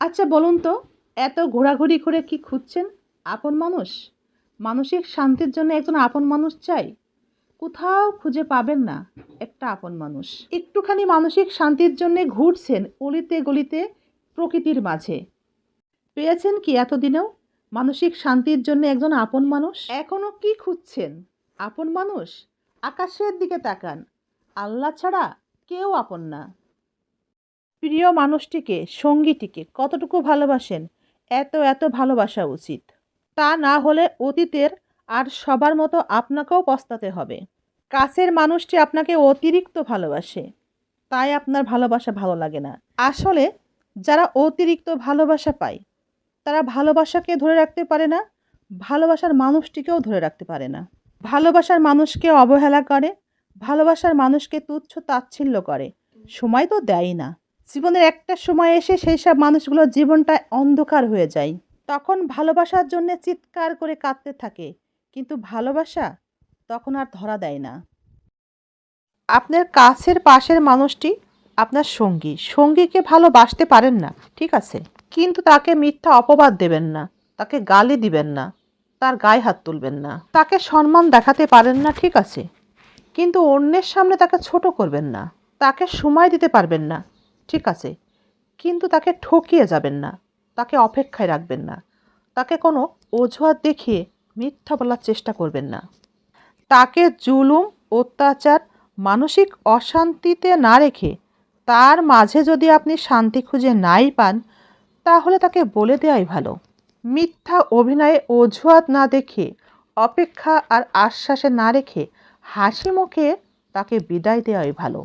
আচ্ছা বলুন তো, এত ঘোরাঘুরি করে কি খুঁজছেন আপন মানুষ? মানসিক শান্তির জন্য একজন আপন মানুষ চাই? কোথাও খুঁজে পাবেন না একটা আপন মানুষ। একটুখানি মানসিক শান্তির জন্য ঘুরছেন অলিতে গলিতে প্রকৃতির মাঝে। পেয়েছেন কি এতদিনেও? মানসিক শান্তির জন্য একজন আপন মানুষ? এখনও কি খুঁজছেন আপন মানুষ? আকাশের দিকে তাকান। আল্লাহ ছাড়া কেউ আপন না। প্রিয় মানুষটিকে, সঙ্গীটিকে কতটুকু ভালোবাসেন, এত এত ভালোবাসা উচিত। তা না হলে অতীতের আর সবার মতো আপনাকেও পস্তাতে হবে। কাছের মানুষটি আপনাকে অতিরিক্ত ভালোবাসে, তাই আপনার ভালোবাসা ভালো লাগে না। আসলে যারা অতিরিক্ত ভালোবাসা পায়, তারা ভালোবাসাকে ধরে রাখতে পারে না, ভালোবাসার মানুষটিকেও ধরে রাখতে পারে না। ভালোবাসার মানুষকে অবহেলা করে, ভালোবাসার মানুষকে তুচ্ছ তাচ্ছিল্য করে, সময় তো দেয় না। জীবনের একটা সময় এসে সেই সব মানুষগুলোর জীবনটা অন্ধকার হয়ে যায়। তখন ভালোবাসার জন্য চিৎকার করে কাঁদতে থাকে, কিন্তু ভালোবাসা তখন আর ধরা দেয় না। আপনার কাছের পাশের মানুষটি আপনার সঙ্গী। সঙ্গীকে ভালোবাসতে পারেন না, ঠিক আছে? কিন্তু তাকে মিথ্যা অপবাদ দেবেন না, তাকে গালি দিবেন না, তার গায়ে হাত তুলবেন না, তাকে সম্মান দেখাতে পারেন না, ঠিক আছে? কিন্তু অন্যের সামনে তাকে ছোট করবেন না, তাকে সময় দিতে পারবেন না ঠিক আছে, কিন্তু তাকে ঠকিয়ে যাবেন না, তাকে অপেক্ষায় রাখবেন না, তাকে কোনো অজুহাত দেখিয়ে মিথ্যা বলার চেষ্টা করবেন না। তাকে জুলুম, অত্যাচার, মানসিক অশান্তিতে না রেখে তার মাঝে যদি আপনি শান্তি খুঁজে নাই পান, তাহলে তাকে বলে দেওয়াই ভালো। মিথ্যা অভিনয়ে অজুহাত না দেখে অপেক্ষা আর আশ্বাসে না রেখে হাসি মুখে তাকে বিদায় দেওয়াই ভালো।